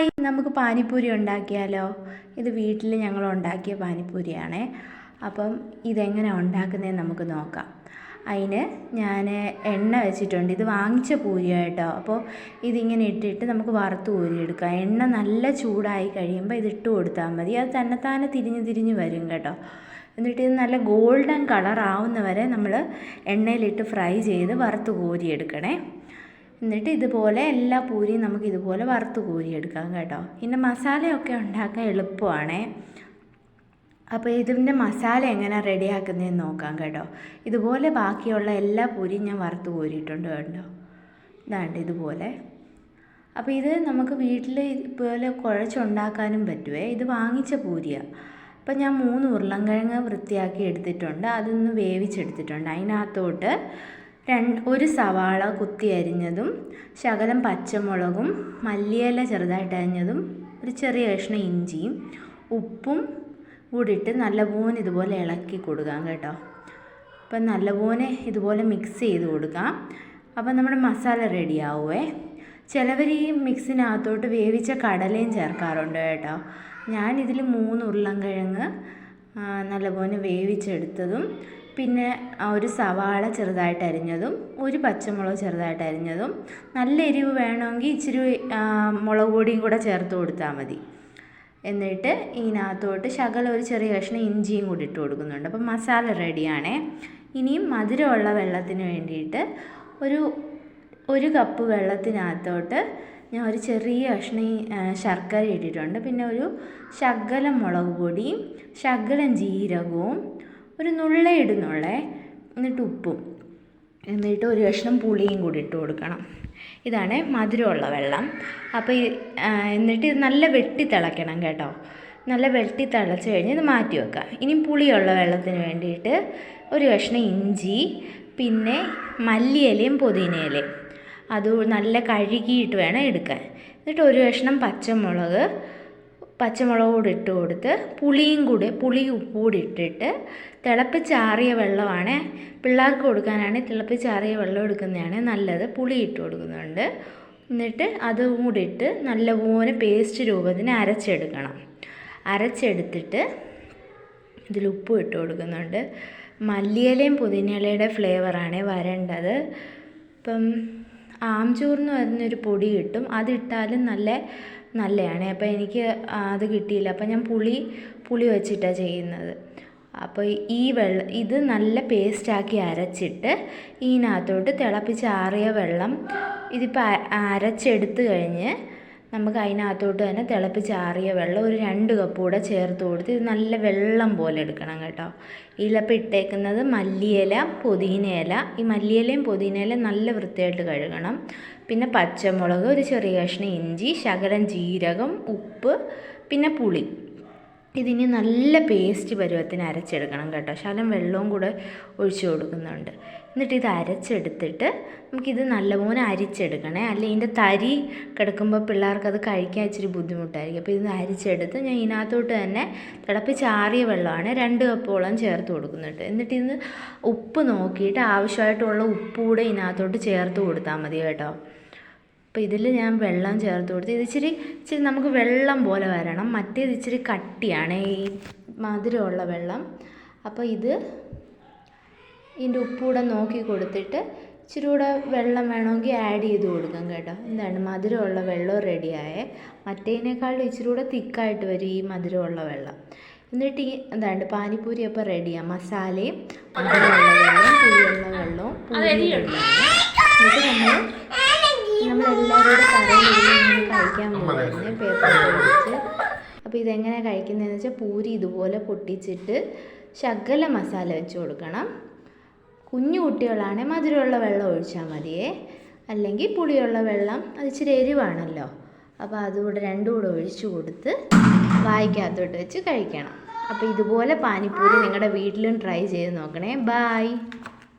Hi നമുക്ക് പാനിപ്പൂരി ഉണ്ടാക്കിയാലോ? ഇത് വീട്ടിൽ ഞങ്ങൾ ഉണ്ടാക്കിയ പാനിപ്പൂരിയാണേ. അപ്പം ഇതെങ്ങനെ ഉണ്ടാക്കുന്നതെന്ന് നമുക്ക് നോക്കാം. അതിന് ഞാൻ എണ്ണ വെച്ചിട്ടുണ്ട്. ഇത് വാങ്ങിച്ച പൂരിയാണ് കേട്ടോ അപ്പോൾ ഇതിങ്ങനെ ഇട്ടിട്ട് നമുക്ക് വറുത്ത് ഊരിയെടുക്കാം എണ്ണ നല്ല ചൂടായി കഴിയുമ്പോൾ ഇത് ഇട്ട് കൊടുത്താൽ മതി. അത് തന്നെത്താനെ തിരിഞ്ഞ് തിരിഞ്ഞ് വരും കേട്ടോ. എന്നിട്ട് ഇത് നല്ല ഗോൾഡൻ കളർ ആവുന്ന വരെ നമ്മൾ എണ്ണയിലിട്ട് ഫ്രൈ ചെയ്ത് വറുത്ത് കോരിയെടുക്കണേ എന്നിട്ട് ഇതുപോലെ എല്ലാ പൂരിയും നമുക്ക് ഇതുപോലെ വറുത്ത് കോരിയെടുക്കാം കേട്ടോ. പിന്നെ മസാലയൊക്കെ ഉണ്ടാക്കാൻ എളുപ്പമാണേ. അപ്പോൾ ഇതിന്റെ മസാല എങ്ങനെ റെഡിയാക്കുന്നതെന്ന് നോക്കാം കേട്ടോ. ഇതുപോലെ ബാക്കിയുള്ള എല്ലാ പൂരിയും ഞാൻ വറുത്ത് കോരിയിട്ടുണ്ട് കേട്ടോ. ഇതാണ്ട് ഇതുപോലെ. അപ്പോൾ ഇത് നമുക്ക് വീട്ടിൽ ഇതുപോലെ കുഴച്ചുണ്ടാക്കാനും പറ്റുമേ ഇത് വാങ്ങിച്ച പൂരിയാണ് അപ്പം ഞാൻ മൂന്ന് ഉരുളൻകിഴങ്ങ് വൃത്തിയാക്കി എടുത്തിട്ടുണ്ട്. അതൊന്ന് വേവിച്ചെടുത്തിട്ടുണ്ട്. അതിനകത്തോട്ട് രണ്ട് ഒരു സവാള കുത്തി അരിഞ്ഞതും ശകലം പച്ചമുളകും മല്ലിയില ചെറുതായിട്ട് അരിഞ്ഞതും ഒരു ചെറിയ കഷ്ണം ഇഞ്ചിയും ഉപ്പും കൂടിയിട്ട് നല്ലപോലെ ഇതുപോലെ ഇളക്കി കൊടുക്കാം കേട്ടോ. അപ്പം നല്ലപോലെ ഇതുപോലെ മിക്സ് ചെയ്ത് കൊടുക്കാം. അപ്പം നമ്മുടെ മസാല റെഡി ആവുമേ ചിലവർ ഈ മിക്സിനകത്തോട്ട് വേവിച്ച കടലയും ചേർക്കാറുണ്ട് കേട്ടോ. ഞാനിതിൽ മൂന്ന് ഉരുളൻ കിഴങ്ങ് നല്ലപോലെ വേവിച്ചെടുത്തതും പിന്നെ ഒരു സവാള ചെറുതായിട്ട് അരിഞ്ഞതും ഒരു പച്ചമുളക് ചെറുതായിട്ട് അരിഞ്ഞതും നല്ല എരിവ് വേണമെങ്കിൽ ഇച്ചിരി മുളക് പൊടിയും കൂടെ ചേർത്ത് കൊടുത്താൽ മതി. എന്നിട്ട് ഇതിനകത്തോട്ട് ശകലം ഒരു ചെറിയ കഷ്ണം ഇഞ്ചിയും കൂടി ഇട്ട് കൊടുക്കുന്നുണ്ട്. അപ്പം മസാല റെഡിയാണേ. ഇനിയും മധുരമുള്ള വെള്ളത്തിന് വേണ്ടിയിട്ട് ഒരു ഒരു കപ്പ് വെള്ളത്തിനകത്തോട്ട് ഞാൻ ഒരു ചെറിയ കഷ്ണം ശർക്കര ഇട്ടിട്ടുണ്ട്. പിന്നെ ഒരു ശകലം മുളക് പൊടിയും ശകലം ജീരകവും ഒരു നുള്ള ഇടുന്നുള്ളേ എന്നിട്ട് ഉപ്പും. എന്നിട്ട് ഒരു കഷ്ണം പുളിയും കൂടി ഇട്ട് കൊടുക്കണം. ഇതാണ് മധുരമുള്ള വെള്ളം. അപ്പോൾ എന്നിട്ട് ഇത് നല്ല വെട്ടി തിളയ്ക്കണം കേട്ടോ. നല്ല വെട്ടി തിളച്ച് കഴിഞ്ഞ് ഇത് മാറ്റി വെക്കാം. ഇനി പുളിയുള്ള വെള്ളത്തിന് വേണ്ടിയിട്ട് ഒരു കഷ്ണം ഇഞ്ചി പിന്നെ മല്ലിയിലയും പുതിനയിലയും. അത് നല്ല കഴുകിയിട്ട് വേണം എടുക്കാൻ. എന്നിട്ട് ഒരു കഷ്ണം പച്ചമുളക് പച്ചമുളക് കൂടി ഇട്ട് കൊടുത്ത് പുളിയും കൂടി പുളി ഉപ്പ് കൂടി ഇട്ടിട്ട് തിളപ്പിച്ചാറിയ വെള്ളമാണ്. പിള്ളേർക്ക് കൊടുക്കാനാണ് തിളപ്പിച്ചാറിയ വെള്ളം എടുക്കുന്നതാണ് നല്ലത്. പുളി ഇട്ട് കൊടുക്കുന്നുണ്ട്. എന്നിട്ട് അതും കൂടി ഇട്ട് നല്ലപോലെ പേസ്റ്റ് രൂപത്തിന് അരച്ചെടുക്കണം. അരച്ചെടുത്തിട്ട് ഇതിൽ ഉപ്പ് ഇട്ട് കൊടുക്കുന്നുണ്ട്. മല്ലിയിലയും പുതിനയിലയുടെ ഫ്ലേവറാണ് വരേണ്ടത്. ഇപ്പം ആംചൂർ എന്ന് പറഞ്ഞൊരു പൊടി കിട്ടും. അതിട്ടാലും നല്ല നല്ലതാണ്. അപ്പോൾ എനിക്ക് അത് കിട്ടിയില്ല. അപ്പോൾ ഞാൻ പുളി പുളി വെച്ചിട്ടാണ് ചെയ്യുന്നത്. അപ്പോൾ ഈ വെള്ളം ഇത് നല്ല പേസ്റ്റാക്കി അരച്ചിട്ട് ഇതിനകത്തോട്ട് തിളപ്പിച്ചാറിയ വെള്ളം ഇതിപ്പോൾ അരച്ചെടുത്ത് കഴിഞ്ഞ് നമുക്ക് അതിനകത്തോട്ട് തന്നെ തിളപ്പിച്ചാറിയ വെള്ളം ഒരു രണ്ട് കപ്പ് കൂടെ ചേർത്ത് കൊടുത്ത് ഇത് നല്ല വെള്ളം പോലെ എടുക്കണം കേട്ടോ. ഇതിലപ്പോൾ ഇട്ടേക്കുന്നത് മല്ലിയില പുതിനയില. ഈ മല്ലിയിലയും പുതിനയിലയും നല്ല വൃത്തിയായിട്ട് കഴുകണം. പിന്നെ പച്ചമുളക് ഒരു ചെറിയ കഷ്ണം ഇഞ്ചി ശകലം ജീരകം ഉപ്പ് പിന്നെ പുളി. ഇതിനി നല്ല പേസ്റ്റ് പരുവത്തിന് അരച്ചെടുക്കണം കേട്ടോ. ശകലം വെള്ളവും കൂടെ ഒഴിച്ചു കൊടുക്കുന്നുണ്ട്. എന്നിട്ട് ഇത് അരച്ചെടുത്തിട്ട് നമുക്കിത് നല്ലപോലെ അരിച്ചെടുക്കണേ. അല്ലെ ഇതിന്റെ തരി കിടക്കുമ്പോൾ പിള്ളേർക്ക് അത് കഴിക്കാൻ ഇച്ചിരി ബുദ്ധിമുട്ടായിരിക്കും. അപ്പോൾ ഇത് അരിച്ചെടുത്ത് ഞാൻ ഇതിനകത്തോട്ട് തന്നെ തിളപ്പിച്ചാറിയ വെള്ളമാണ് രണ്ട് കപ്പോളം ചേർത്ത് കൊടുക്കുന്നുണ്ട് എന്നിട്ട് ഇന്ന് ഉപ്പ് നോക്കിയിട്ട് ആവശ്യമായിട്ടുള്ള ഉപ്പ് കൂടെ ഇതിനകത്തോട്ട് ചേർത്ത് കൊടുത്താൽ മതി കേട്ടോ. അപ്പോൾ ഇതിൽ ഞാൻ വെള്ളം ചേർത്ത് കൊടുത്ത് ഇത് ഇച്ചിരി ഇച്ചിരി നമുക്ക് വെള്ളം പോലെ വരണം. മറ്റേത് ഇച്ചിരി കട്ടിയാണ് ഈ മധുരമുള്ള വെള്ളം. അപ്പോൾ ഇത് ഇതിന്റെ ഉപ്പൂടെ നോക്കി കൊടുത്തിട്ട് ഇച്ചിരി കൂടെ വെള്ളം വേണമെങ്കിൽ ആഡ് ചെയ്ത് കൊടുക്കാം കേട്ടോ. എന്താണ്? മധുരമുള്ള വെള്ളം റെഡിയായേ മറ്റേതിനേക്കാളും ഇച്ചിരി കൂടെ തിക്കായിട്ട് വരും ഈ മധുരമുള്ള വെള്ളം. എന്നിട്ട് ഈ എന്താണ്? പാനിപ്പൂരി അപ്പോൾ റെഡിയാണ് മസാലയും മധുരമുള്ള വെള്ളവും പുളിയുള്ള വെള്ളവും എന്നിട്ട് നമ്മൾ കഴിക്കാൻ പോകുന്നത് പേപ്പർ വെച്ച് അപ്പോൾ ഇതെങ്ങനെ കഴിക്കുന്നതെന്ന് വെച്ചാൽ പൂരി ഇതുപോലെ പൊട്ടിച്ചിട്ട് ശകല മസാല വെച്ച് കൊടുക്കണം. കുഞ്ഞു കുട്ടികളാണെങ്കിൽ മധുരമുള്ള വെള്ളം ഒഴിച്ചാൽ മതിയേ. അല്ലെങ്കിൽ പുളിയുള്ള വെള്ളം അത് ഇച്ചിരി എരിവാണല്ലോ. അപ്പോൾ അതുകൂടെ രണ്ടും കൂടെ ഒഴിച്ചു കൊടുത്ത് വായിക്കകത്തോട്ട് വെച്ച് കഴിക്കണം. അപ്പോൾ ഇതുപോലെ പാനിപ്പൂരി നിങ്ങളുടെ വീട്ടിലും ട്രൈ ചെയ്ത് നോക്കണേ. ബായ്